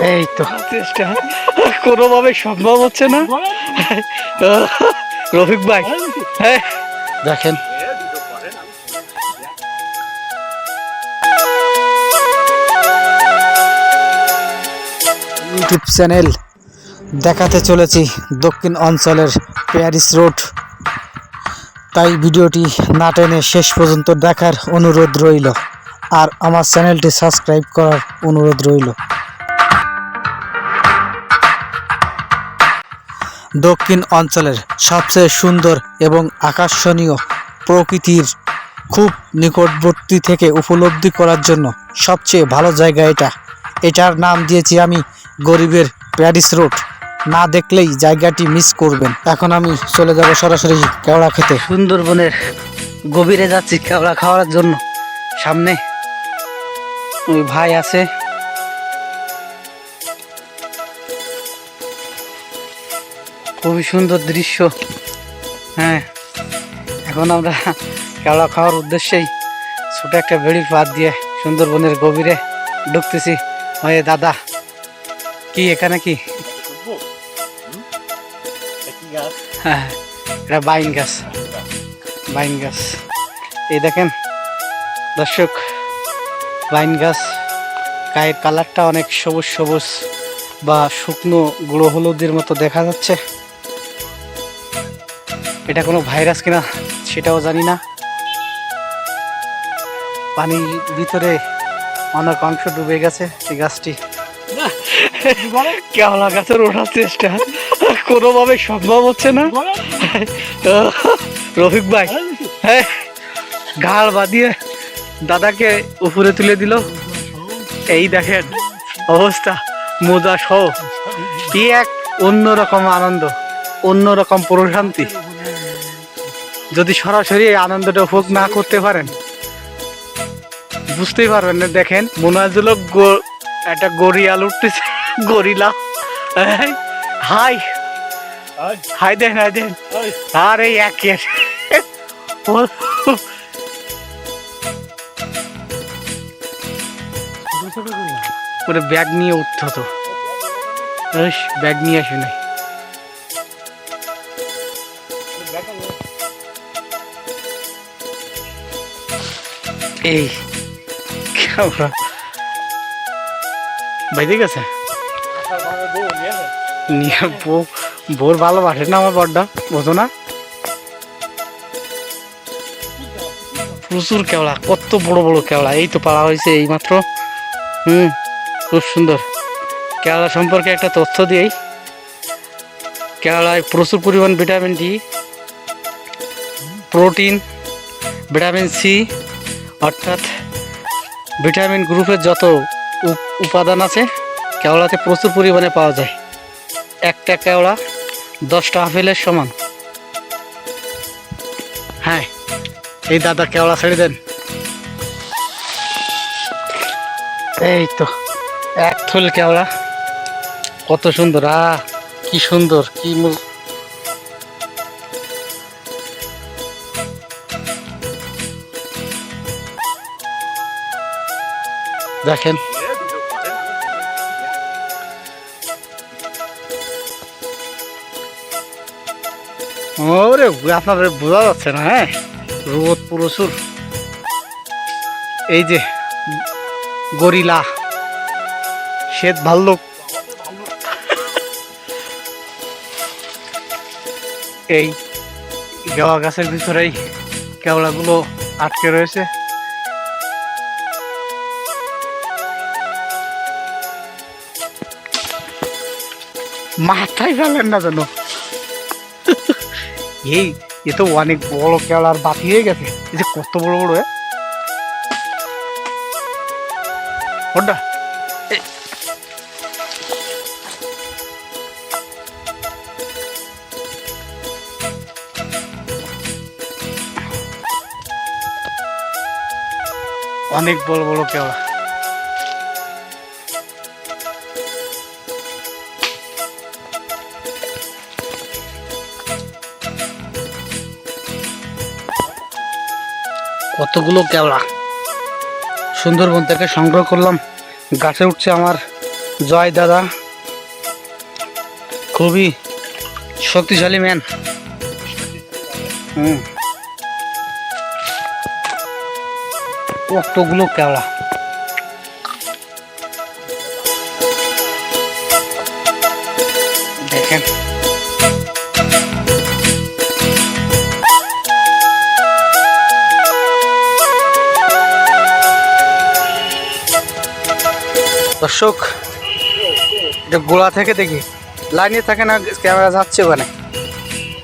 এই তো। চেষ্টা কোনোভাবে সম্ভব হচ্ছে না। রফিক ভাই হ্যাঁ। দেখেন। ইউটিউব চ্যানেল দেখাতে চলেছি দক্ষিণ অঞ্চলের প্যারিস রোড। তাই ভিডিওটি না টেনে শেষ পর্যন্ত দেখার অনুরোধ রইল। আর আমার চ্যানেলটি সাবস্ক্রাইব করার অনুরোধ রইল। দক্ষিণ অঞ্চলের সবচেয়ে সুন্দর এবং আকর্ষণীয় প্রকৃতির খুব নিকটবর্তী থেকে উপলব্ধি করার জন্য সবচেয়ে ভালো জায়গা এটা। এটার নাম দিয়েছি আমি গরিবের প্যারিস রোড। না দেখলেই জায়গাটি মিস করবেন। এখন আমি চলে যাব সরাসরি কেওড়া খেতে। সুন্দরবনের গভীরে যাচ্ছি কেওড়া খাওয়ার জন্য। সামনে ওই ভাই আছে। খুবই সুন্দর দৃশ্য। হ্যাঁ এখন আমরা কেওড়া খাওয়ার উদ্দেশ্যেই ছোট একটা বেড়ির পাত দিয়ে সুন্দরবনের গভীরে ঢুকতেছি। ওই দাদা, কি এখানে কি? হ্যাঁ বাইন গাছ বাইন গাছ। এই দেখেন, দর্শক, বাইন গাছ, গায়ের কালারটা অনেক সবুজ সবুজ বা শুকনো গুঁড়ো হলুদের মতো দেখা যাচ্ছে। এটা কোনো ভাইরাস কিনা সেটাও জানি না। পানির ভিতরে অনেক অংশ ডুবে গেছে এই গাছটি। কেওলা গাছের ওঠার চেষ্টা। কোনোভাবে সম্ভব হচ্ছে না। রফিক ভাই হ্যাঁ ঘাড় বাঁধিয়ে দাদাকে উপরে তুলে দিল। এই দেখেন অবস্থা মোজা সহ কি এক অন্যরকম আনন্দ, অন্যরকম প্রশান্তি। যদি সরাসরি এই আনন্দটা উপভোগ না করতে পারেন বুঝতেই পারবেন না দেখেন মনে হয় গো- একটা গরিয়াল উঠতেছে গরিলা হাই। হাই। দেন হাই দেন। আর এই একের ব্যাগ নিয়ে উঠতে ব্যাগ নিয়ে আসে নাই। এই ক্যামেরা বাইরে গেছে? নিয়ে বউ না আমার বড্ডা বোঝো না? প্রচুর কেওড়া, কত বড় বড় কেওড়া। এই তো পাড়া হয়েছে এই মাত্র হুম, খুব সুন্দর। কেওড়া সম্পর্কে একটা তথ্য দিই কেওড়ায় প্রচুর পরিমাণ vitamin D, protein, vitamin C অর্থাৎ ভিটামিন গ্রুপের যত উপ- উপাদান আছে, কেওড়াতে প্রচুর পরিমাণে পাওয়া যায়। একটা কেওড়া দশটা আপেলের সমান। হ্যাঁ এই দাদা কেওড়া ছেড়ে দেন। এই তো, এক থল কেওড়া। কত সুন্দর আ কি সুন্দর, কি দেখেন। ওরে, আপনাদের বোঝা যাচ্ছে না হ্যাঁ? রোদ প্রচুর। এই যে, গরিলা, শ্বেত ভাল্লুক। এই, গেওয়া গাছের ভিতরেই কেওড়াগুলো আটকে রয়েছে। মাথায় ফেলেন না যেন। এই, এ তো অনেক বড় কেওড়ার বাতি হয়ে গেছে। এই যে কত বড় বড় ওটা অনেক বড় বড় কেওড়া কতগুলো কেওড়া? সুন্দরবন থেকে সংগ্রহ করলাম। গাছে উঠছে আমার জয় দাদা। খুবই শক্তিশালী ম্যান হুম। কতগুলো কেওড়া? দর্শক, এটা গোড়া থেকে দেখি। লাইনে থাকে না, ক্যামেরা যাচ্ছে ওখানে।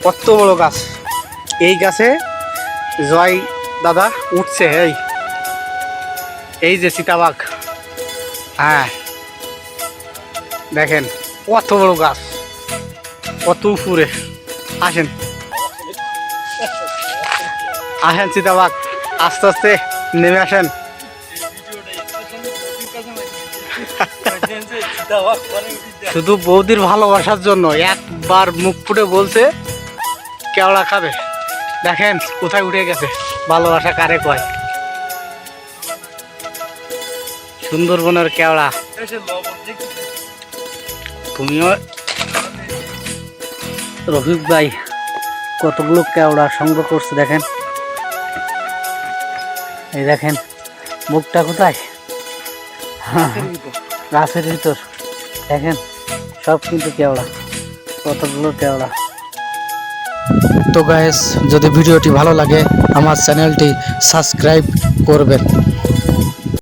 কত বড় গাছ। এই গাছে জয় দাদা উঠছে, এই। এই যে সীতাবাগ হ্যাঁ। দেখেন, কত বড় গাছ। কত উপরে। আসেন। আসেন সীতাবাগ আস্তে আস্তে নেমে আসেন। শুধু বৌদির ভালোবাসার জন্য একবার মুখ ফুটে বলছে কেওড়া খাবে? দেখেন কোথায় উঠে গেছে? ভালোবাসা কারে কয়? সুন্দরবনের কেওড়া। তুমিও রফিক ভাই কতগুলো কেওড়া সংগ্রহ করছে দেখেন। এই দেখেন মুখটা কোথায়? গাছের ভিতর দেখেন, সব কিন্তু কেওড়া, কতগুলো কেওড়া। তো গায়েস যদি ভিডিওটি ভালো লাগে, আমার চ্যানেলটি সাবস্ক্রাইব করবেন।